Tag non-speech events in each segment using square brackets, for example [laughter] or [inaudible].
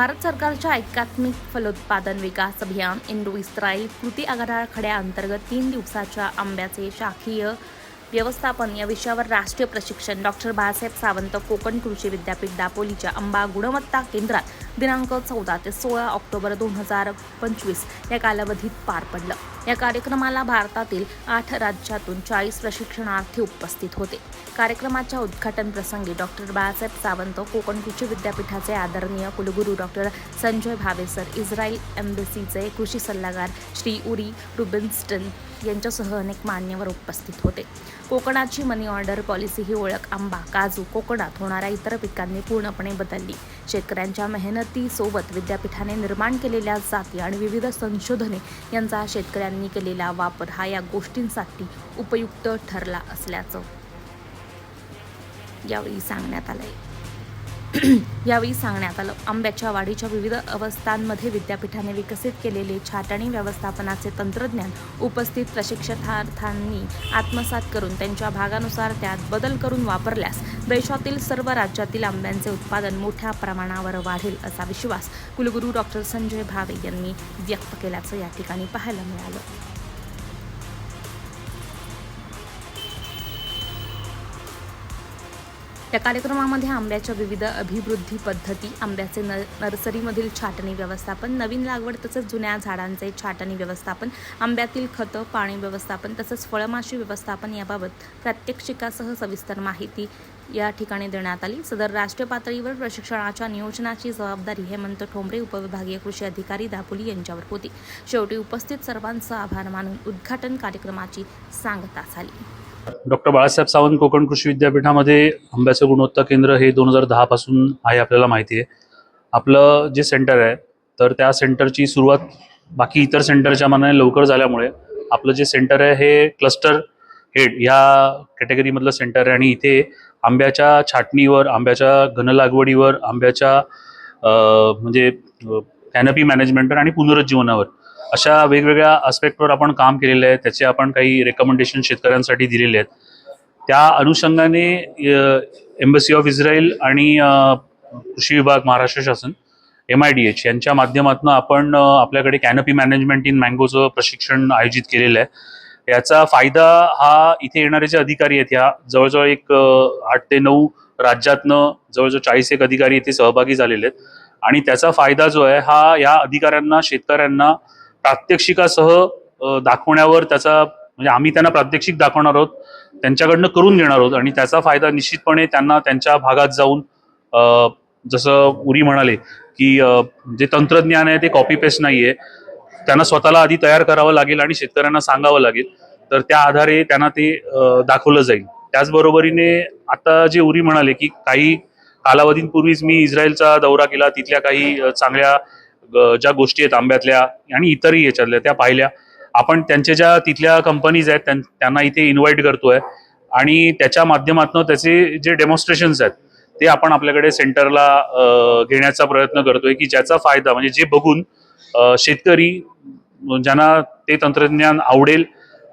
भारत सरकारच्या एकात्मिक फलोत्पादन विकास अभियान इंडो इस्रायल कृती आराखड्याअंतर्गत तीन दिवसाच्या आंब्याचे शाखीय व्यवस्थापन या विषयावर राष्ट्रीय प्रशिक्षण डॉक्टर बाळासाहेब सावंत कोकण कृषी विद्यापीठ दापोलीच्या आंबा गुणवत्ता केंद्रात दिनांक चौदा ते सोळा ऑक्टोबर दोन हजार पंचवीस या कालावधीत पार पडलं. या कार्यक्रमाला भारतातील आठ राज्यातून चाळीस प्रशिक्षणार्थी उपस्थित होते. कार्यक्रमाच्या उद्घाटन प्रसंगी डॉक्टर बाळासाहेब सावंत कोकण कृषी विद्यापीठाचे आदरणीय कुलगुरू डॉक्टर संजय भावेसर इस्रायल एम्बेसीचे कृषी सल्लागार श्री उरी रुबिन्स्टन यांच्यासह अनेक मान्यवर उपस्थित होते. कोकणाची मनी ऑर्डर पॉलिसी ही ओळख आंबा काजू कोकणात होणाऱ्या इतर पिकांनी पूर्णपणे बदलली. शेतकऱ्यांच्या मेहनतीसोबत विद्यापीठाने निर्माण केलेल्या जाती आणि विविध संशोधने यांचा शेतकऱ्यांनी केलेला वापर हा या गोष्टींसाठी उपयुक्त ठरला असल्याचं यावेळी सांगण्यात आलंय. [clears throat] यावेळी सांगण्यात आलं. आंब्याच्या वाढीच्या विविध अवस्थांमध्ये विद्यापीठाने विकसित केलेले छाटणी व्यवस्थापनाचे तंत्रज्ञान उपस्थित प्रशिक्षणार्थांनी आत्मसात करून त्यांच्या भागानुसार त्यात बदल करून वापरल्यास देशातील सर्व राज्यातील आंब्यांचे उत्पादन मोठ्या प्रमाणावर वाढेल असा विश्वास कुलगुरू डॉक्टर संजय भावे यांनी व्यक्त केल्याचं या ठिकाणी पाहायला मिळालं. या कार्यक्रमामध्ये आंब्याच्या विविध अभिवृद्धी पद्धती आंब्याचे न नर्सरीमधील छाटणी व्यवस्थापन नवीन लागवड तसंच जुन्या झाडांचे छाटणी व्यवस्थापन आंब्यातील खतं पाणी व्यवस्थापन तसंच फळमाशी व्यवस्थापन याबाबत प्रात्यक्षिकासह सविस्तर माहिती या ठिकाणी देण्यात आली. सदर राष्ट्रीय पातळीवर प्रशिक्षणाच्या नियोजनाची जबाबदारी हेमंत ठोंबरे उपविभागीय कृषी अधिकारी दापोली यांच्यावर होती. शेवटी उपस्थित सर्वांचं आभार मानून उद्घाटन कार्यक्रमाची सांगता झाली. डॉक्टर बाळासाहेब सावंत कोकण कृषी विद्यापीठामध्ये आंब्याचं गुणवत्ता केंद्र हे दोन हजार दहापासून आहे आपल्याला माहिती आहे. आपलं जे सेंटर आहे तर त्या सेंटरची सुरुवात बाकी इतर सेंटरच्या मानाने लवकर झाल्यामुळे आपलं जे सेंटर आहे हे क्लस्टर हेड या कॅटेगरीमधलं सेंटर आहे आणि इथे आंब्याच्या छाटणीवर आंब्याच्या घनलागवडीवर आंब्याच्या म्हणजे कॅनपी मॅनेजमेंटवर आणि पुनरुज्जीवनावर अशा वेगवेगळ्या आस्पेक्टवर आपण काम केलेलं आहे. त्याचे आपण काही रेकमेंडेशन शेतकऱ्यांसाठी दिलेले आहेत. त्या अनुषंगाने एम्बसी ऑफ इस्रायल आणि कृषी विभाग महाराष्ट्र शासन एम आय डी एच यांच्या माध्यमातून आपण आपल्याकडे कॅनपी मॅनेजमेंट इन मँगोचं प्रशिक्षण आयोजित केलेलं आहे. याचा फायदा हा इथे येणारे जे अधिकारी आहेत ह्या जवळजवळ एक आठ ते नऊ राज्यातनं जवळजवळ चाळीस एक अधिकारी इथे सहभागी झालेले आहेत. आणि त्याचा फायदा जो आहे हा या अधिकाऱ्यांना शेतकऱ्यांना प्रात्यक्षिकासह दाखवण्यावर त्याचा म्हणजे आम्ही त्यांना प्रात्यक्षिक दाखवणार आहोत त्यांच्याकडनं करून घेणार आहोत आणि त्याचा फायदा निश्चितपणे त्यांना त्यांच्या भागात जाऊन जसं उरी म्हणाले की जे तंत्रज्ञान आहे ते कॉपी पेस्ट नाही आहे त्यांना स्वतःला आधी तयार करावं लागेल आणि शेतकऱ्यांना सांगावं लागेल. तर त्या आधारे त्यांना ते दाखवलं जाईल. त्याचबरोबरीने आता जे उरी म्हणाले की काही कालावधींपूर्वीच मी इस्रायलचा दौरा केला तिथल्या काही चांगल्या ज्या गोष्टी आहेत आंब्यातल्या आणि इतरही याच्यातल्या त्या पाहिल्या. आपण त्यांच्या ज्या तिथल्या कंपनीज आहेत त्यांना इथे इन्व्हाइट करतोय. आणि त्याच्या माध्यमातून त्याचे जे डेमॉन्स्ट्रेशन्स आहेत ते आपण आपल्याकडे सेंटरला घेण्याचा प्रयत्न करतोय की ज्याचा फायदा म्हणजे जे बघून शेतकरी ज्यांना ते तंत्रज्ञान आवडेल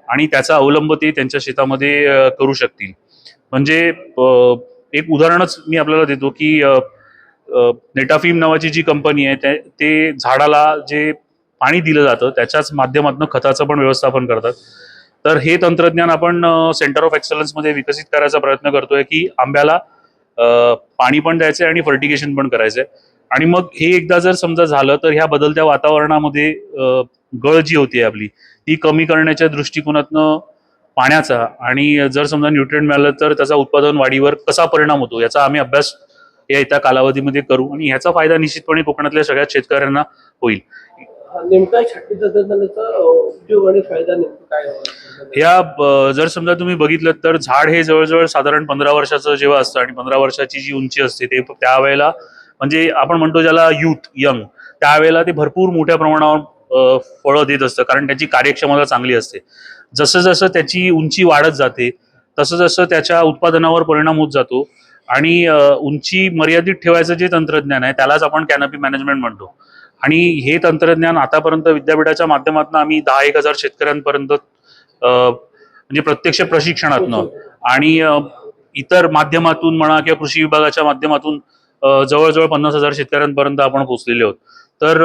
आणि त्याचा अवलंब ते त्यांच्या शेतामध्ये करू शकतील. म्हणजे एक उदाहरणच मी आपल्याला देतो की नेटाफिम नावाची जी कंपनी आहे ते- ते झाडाला जे पाणी दिलं जातं त्याच्याच माध्यमातून खताचं पण व्यवस्थापन करतात. तर हे तंत्रज्ञान आपण सेंटर ऑफ एक्सलन्समध्ये विकसित करायचा प्रयत्न करतोय की आंब्याला पाणी पण द्यायचंय आणि फर्टिगेशन पण करायचंय. आणि मग हे एकदा जर समजा झालं तर ह्या बदलत्या वातावरणामध्ये गळ जी होती आपली ती कमी करण्याच्या दृष्टिकोनातनं पाण्याचा आणि जर समजा न्यूट्रिएंट मिळालं तर त्याचा उत्पादन वाढीवर कसा परिणाम होतो याचा आम्ही अभ्यास या येत्या कालावधीमध्ये करू आणि ह्याचा फायदा निश्चितपणे कोकणातल्या सगळ्या शेतकऱ्यांना होईल नेमका छाटणी तंत्रज्ञानाचा अ, उपयोग आणि फायदा नेमका काय होणार? ह्या अ, जर समजा तुम्ही बघितलं तर झाड हे जवळजवळ साधारण पंधरा वर्षाचं जेव्हा असतं आणि पंधरा वर्षाची जी उंची असते ते त्यावेळेला म्हणजे आपण म्हणतो ज्याला युथ यंग त्यावेळेला ते भरपूर मोठ्या प्रमाणावर फळं देत असतं कारण त्याची कार्यक्षमता चांगली असते जसं जसं त्याची उंची वाढत जाते तसं जसं त्याच्या उत्पादनावर परिणाम होत जातो आणि उंची मर्यादित ठेवायचं जे तंत्रज्ञान आहे त्यालाच आपण कॅनपी मॅनेजमेंट म्हणतो. आणि हे तंत्रज्ञान आतापर्यंत विद्यापीठाच्या माध्यमातून आम्ही दहा एक हजार शेतकऱ्यांपर्यंत अ, म्हणजे प्रत्यक्ष प्रशिक्षणातनं आणि अ, इतर माध्यमातून म्हणा किंवा कृषी विभागाच्या माध्यमातून जवळजवळ पन्नास हजार शेतकऱ्यांपर्यंत आपण पोहोचलेले आहोत. तर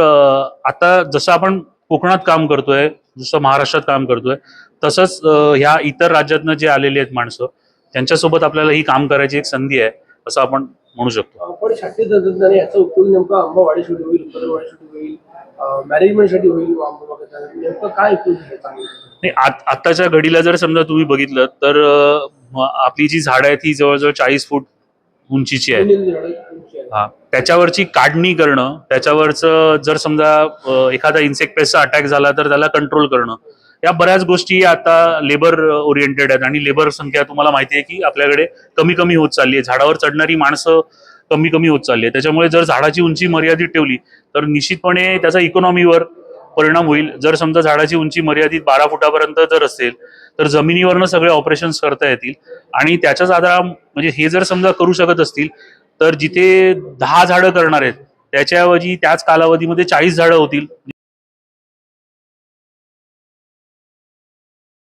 आता जसं आपण कोकणात काम करतोय जसं महाराष्ट्रात काम करतोय तसंच ह्या इतर राज्यातनं जे आलेले आहेत माणसं त्यांच्यासोबत आपल्याला ही काम करायची एक संधी आहे असं आपण म्हणू शकतो पण छाटणी तंत्रज्ञान याचा उपयोग नेमका आंबा वाढीसाठी होईल उत्पादन वाढीसाठी होईल मॅनेजमेंटसाठी होईल आंबा बागायतदार. नेमकं काय उपयोग आहे चांगला नाही आत- आत्ताच्या घडीला जर समजा तुम्ही बघितलं तर आपली जी झाडं आहेत ही जवळजवळ चाळीस फूट उंचीची आहे. हा त्याच्यावरची काढणी करणं त्याच्यावरचं जर समजा एखादा इन्सेक्ट पेस्टचा अटॅक झाला तर त्याला कंट्रोल करणं या बऱ्याच गोष्टी आता लेबर ओरिएंटेड आहेत आणि लेबर संख्या तुम्हाला माहिती आहे की आपल्याकडे कमी कमी होत चालली आहे. झाडावर चढणारी माणसं कमी कमी होत चालली आहे त्याच्यामुळे जर झाडाची उंची मर्यादित ठेवली तर निश्चितपणे त्याचा इकॉनॉमीवर परिणाम होईल. जर समजा झाडाची उंची मर्यादित बारा फुटापर्यंत जर असेल तर जमिनीवरनं सगळे ऑपरेशन्स करता येतील. आणि त्याच्याच आधारा म्हणजे हे जर समजा करू शकत असतील तर जिथे दहा झाडं करणार आहेत त्याच्याऐवजी त्याच कालावधीमध्ये चाळीस झाडं होतील.